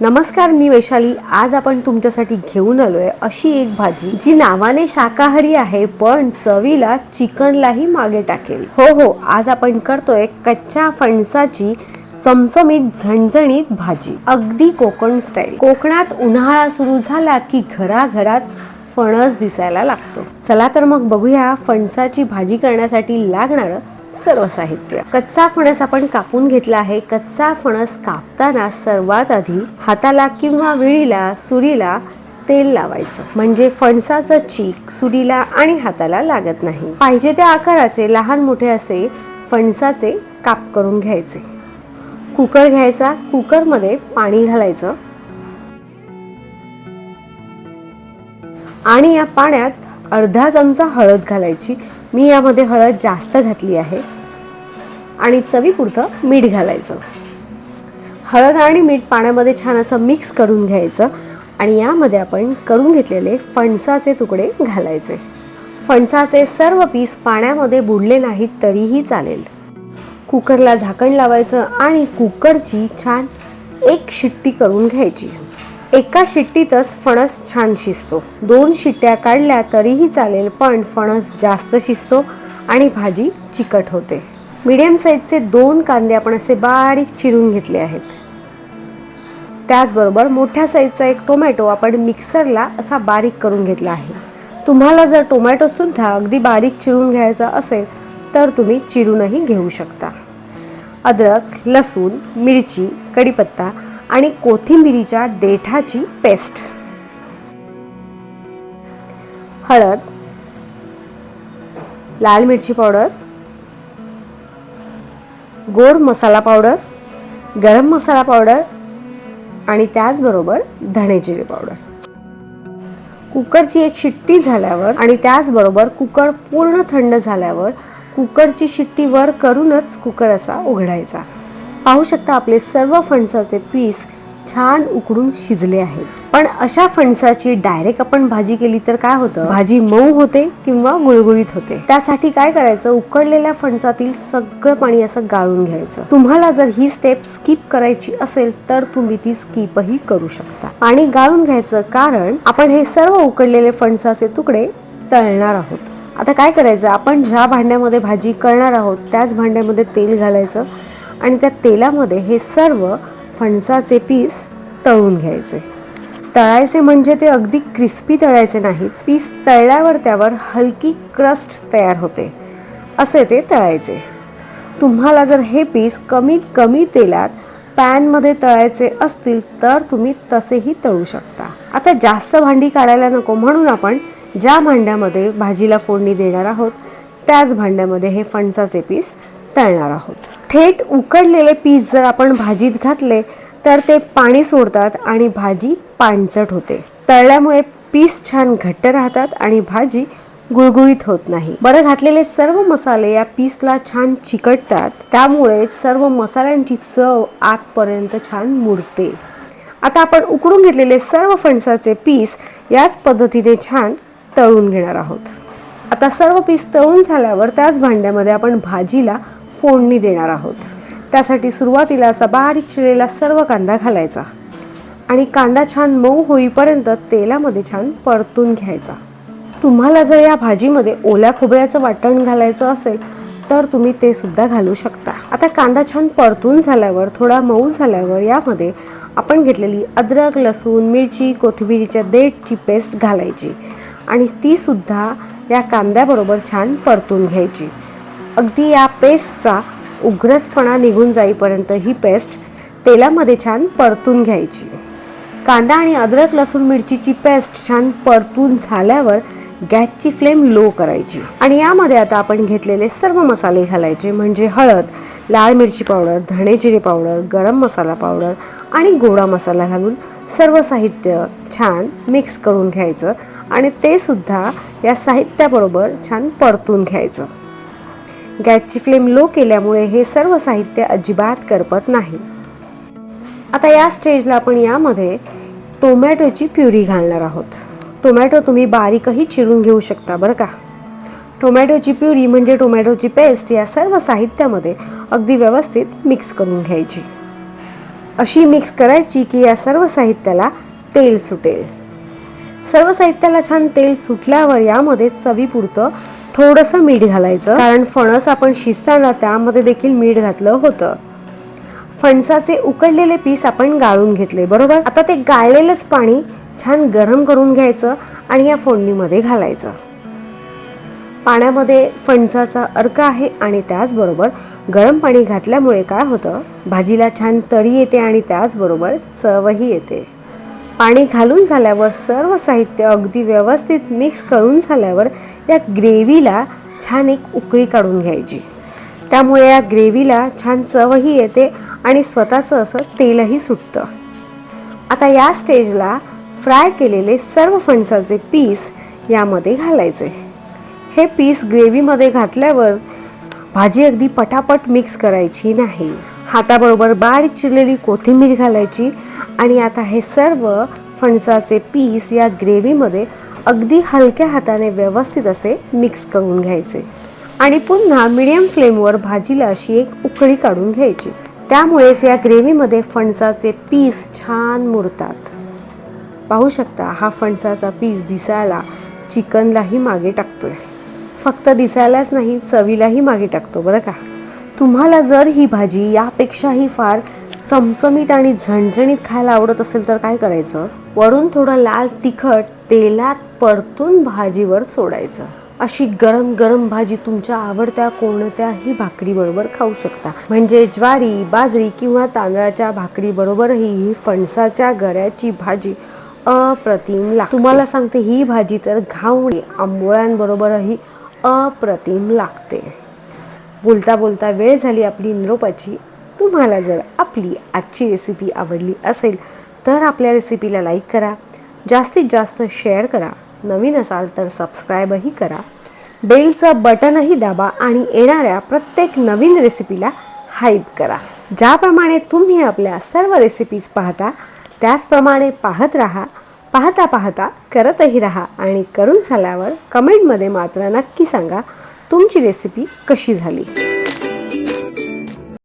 नमस्कार मी वैशाली. आज आपण तुमच्यासाठी घेऊन आलोय अशी एक भाजी जी नावाने शाकाहारी आहे पण चवीला चिकनलाही मागे टाकेल. हो हो आज आपण करतोय कच्च्या फणसाची चमचमीत झणझणीत भाजी. अगदी कोकण स्टाईल कोकणात उन्हाळा सुरू झाला की घराघरात फणस दिसायला लागतो. चला तर मग बघूया फणसाची भाजी करण्यासाठी लागणारं सर्व साहित्य. कच्चा फणस आपण कापून घेतला आहे. कच्चा फणस कापताना सर्वात आधी हाताला किंवा विळीला सुरीला तेल लावायचं. म्हणजे फणसाचं चीक सुरीला आणि हाताला लागत नाही. पाहिजे त्या आकाराचे लहान मोठे असे फणसाचे काप करून घ्यायचे. कुकर घ्यायचा. कुकरमध्ये पाणी घालायचं. आणि या पाण्यात अर्धा चमचा हळद घालायची. मी यामध्ये हळद जास्त घातली आहे आणि चवीपुरतं मीठ घालायचं. हळद आणि मीठ पाण्यामध्ये छान असं मिक्स करून घ्यायचं आणि यामध्ये आपण करून घेतलेले फणसाचे तुकडे घालायचे. फणसाचे सर्व पीस पाण्यामध्ये बुडले नाहीत तरीही चालेल. कुकरला झाकण लावायचं आणि कुकरची छान एक शिट्टी करून घ्यायची. एका शिट्टीतच फणस छान शिजतो. दोन शिट्ट्या काढल्या तरीही चालेल पण फणस जास्त शिजतो आणि भाजी चिकट होते. मीडियम साईजचे दोन कांदे आपण असे बारीक चिरून घेतले आहेत. त्याचबरोबर मोठ्या साईजचा एक टोमॅटो आपण मिक्सरला असा बारीक करून घेतला आहे. तुम्हाला जर टोमॅटोसुद्धा अगदी बारीक चिरून घ्यायचा असेल तर तुम्ही चिरूनही घेऊ शकता. अद्रक लसूण मिरची कढीपत्ता आणि कोथिंबिरीच्या देठाची पेस्ट. हळद लाल मिरची पावडर गोड मसाला पावडर गरम मसाला पावडर आणि त्याचबरोबर धणे जिरे पावडर. कुकरची एक शिट्टी झाल्यावर आणि त्याचबरोबर कुकर पूर्ण थंड झाल्यावर कुकरची शिट्टी वर करूनच कुकर असा उघडायचा. पाहू शकता आपले सर्व फणसाचे पीस छान उकडून शिजले आहेत. पण अशा फणसाची डायरेक्ट आपण भाजी केली तर काय होतं? भाजी मऊ होते किंवा गुळगुळीत होते. त्यासाठी काय करायचं? उकडलेल्या फणसातील सगळं पाणी असं गाळून घ्यायचं. तुम्हाला जर ही स्टेप स्किप करायची असेल तर तुम्ही ती स्किपही करू शकता. पाणी गाळून घ्यायचं कारण आपण हे सर्व उकडलेले फणसाचे तुकडे तळणार आहोत. आता काय करायचं? आपण ज्या भांड्यामध्ये भाजी करणार आहोत त्याच भांड्यामध्ये तेल घालायचं. आणि त्या तेलामध्ये हे सर्व फणसाचे पीस तळून घ्यायचे. तळायचे म्हणजे ते अगदी क्रिस्पी तळायचे नाहीत. पीस तळल्यावर त्यावर हलकी क्रस्ट तयार होते. असे ते तळायचे. तुम्हाला जर हे पीस कमीत कमी तेलात पॅनमध्ये तळायचे असतील तर तुम्ही तसेही तळू शकता. आता जास्त भांडी काढायला नको म्हणून आपण ज्या भांड्यामध्ये भाजीला फोडणी देणार आहोत त्याच भांड्यामध्ये हे फणसाचे पीस तळणार आहोत. थेट उकडलेले पीस जर आपण भाजीत घातले तर ते पाणी सोडतात आणि भाजी पाणचट होते. तळल्यामुळे पीस छान घट्ट राहतात आणि भाजी गुळगुळीत होत नाही. बरं घातलेले सर्व मसाले या पीसला छान चिकटतात. त्यामुळे सर्व मसाल्यांची चव आतपर्यंत छान मुरते. आता आपण उकडून घेतलेले सर्व फणसाचे पीस याच पद्धतीने छान तळून घेणार आहोत. आता सर्व पीस तळून झाल्यावर त्याच भांड्यामध्ये आपण भाजीला फोडणी देणार आहोत. त्यासाठी सुरुवातीला असा बारीक चिरलेला सर्व कांदा घालायचा आणि कांदा छान मऊ होईपर्यंत तेलामध्ये छान परतून घ्यायचा. तुम्हाला जर या भाजीमध्ये ओल्या खोबऱ्याचं वाटण घालायचं असेल तर तुम्ही ते सुद्धा घालू शकता. आता कांदा छान परतून झाल्यावर थोडा मऊ झाल्यावर यामध्ये आपण घेतलेली अद्रक लसूण मिरची कोथिंबिरीच्या देठची पेस्ट घालायची आणि ती सुद्धा या कांद्याबरोबर छान परतून घ्यायची. अगदी या पेस्टचा उग्रसपणा निघून जाईपर्यंत ही पेस्ट तेलामध्ये छान परतून घ्यायची. कांदा आणि अद्रक लसूण मिरचीची पेस्ट छान परतून झाल्यावर गॅसची फ्लेम लो करायची. आणि यामध्ये आता आपण घेतलेले सर्व मसाले घालायचे म्हणजे हळद लाल मिरची पावडर धणे जिरे पावडर गरम मसाला पावडर आणि गोडा मसाला घालून सर्व साहित्य छान मिक्स करून घ्यायचं आणि ते सुद्धा या साहित्याबरोबर छान परतून घ्यायचं. गॅसची फ्लेम लो केल्यामुळे हे सर्व साहित्य अजिबात करपत नाही. आता या स्टेजला आपण यामध्ये टोमॅटोची प्युरी घालणार आहोत. टोमॅटो तुम्ही बारीकही चिरून घेऊ शकता बरं का. टोमॅटोची प्युरी म्हणजे टोमॅटोची पेस्ट या सर्व साहित्यामध्ये अगदी व्यवस्थित मिक्स करून घ्यायची. अशी मिक्स करायची की या सर्व साहित्याला तेल सुटेल. सर्व साहित्याला छान तेल सुटल्यावर यामध्ये चवीपुरतं थोडंसं मीठ घालायचं. कारण फणस आपण शिजताना त्यामध्ये देखील मीठ घातलं होतं. फणसाचे उकडलेले पीस आपण गाळून घेतले बरोबर? आता ते गाळलेलंच पाणी छान गरम करून घ्यायचं आणि या फोडणीमध्ये घालायचं. पाण्यामध्ये फणसाचा अर्क आहे आणि त्याचबरोबर गरम पाणी घातल्यामुळे काय होतं? भाजीला छान तळी येते आणि त्याचबरोबर चवही येते. पाणी घालून झाल्यावर सर्व साहित्य अगदी व्यवस्थित मिक्स करून झाल्यावर या ग्रेव्हीला छान एक उकळी काढून घ्यायची. त्यामुळे या ग्रेव्हीला छान चवही येते आणि स्वतःचं असं तेलही सुटतं. आता या स्टेजला फ्राय केलेले सर्व फणसाचे पीस यामध्ये घालायचे. हे पीस ग्रेव्हीमध्ये घातल्यावर भाजी अगदी पटापट मिक्स करायची नाही. हाताबरोबर बारीक चिरलेली कोथिंबीर घालायची आणि आता हे सर्व फणसाचे पीस या ग्रेव्हीमध्ये अगदी हलक्या हाताने व्यवस्थित असे मिक्स करून घ्यायचे. आणि पुन्हा मिडियम फ्लेमवर भाजीला अशी एक उकळी काढून घ्यायची. त्यामुळेच या ग्रेव्हीमध्ये फणसाचे पीस छान मुरतात. पाहू शकता हा फणसाचा पीस दिसायला चिकनलाही मागे टाकतोय. फक्त दिसायलाच नाही चवीलाही मागे टाकतो बरं का. तुम्हाला जर ही भाजी यापेक्षाही फार चमचमीत आणि झणझणीत खायला आवडत असेल तर काय करायचं? वरून थोडं लाल तिखट तेलात परतून भाजीवर सोडायचं. अशी गरम गरम भाजी तुमच्या आवडत्या कोणत्याही भाकरीबरोबर खाऊ शकता. म्हणजे ज्वारी बाजरी किंवा तांदळाच्या भाकरीबरोबरही ही फणसाच्या गऱ्याची भाजी अप्रतिम लागते. तुम्हाला सांगते ही भाजी तर घावणी आंबोळ्यांबरोबरही अप्रतिम लागते. बोलता बोलता वेळ झाली आपली निरोपाची. तुम्हाला जर आपली आजची रेसिपी आवडली असेल तर आपल्या रेसिपीला लाईक करा. जास्तीत जास्त शेअर करा. नवीन असाल तर सबस्क्राईबही करा. बेलचं बटनही दाबा आणि येणाऱ्या प्रत्येक नवीन रेसिपीला हाईप करा. ज्याप्रमाणे तुम्ही आपल्या सर्व रेसिपीज पाहता त्याचप्रमाणे पाहत राहा पाहता पाहता करतही राहा आणि करून झाल्यावर कमेंटमध्ये मात्र नक्की सांगा तुमची रेसिपी कशी झाली.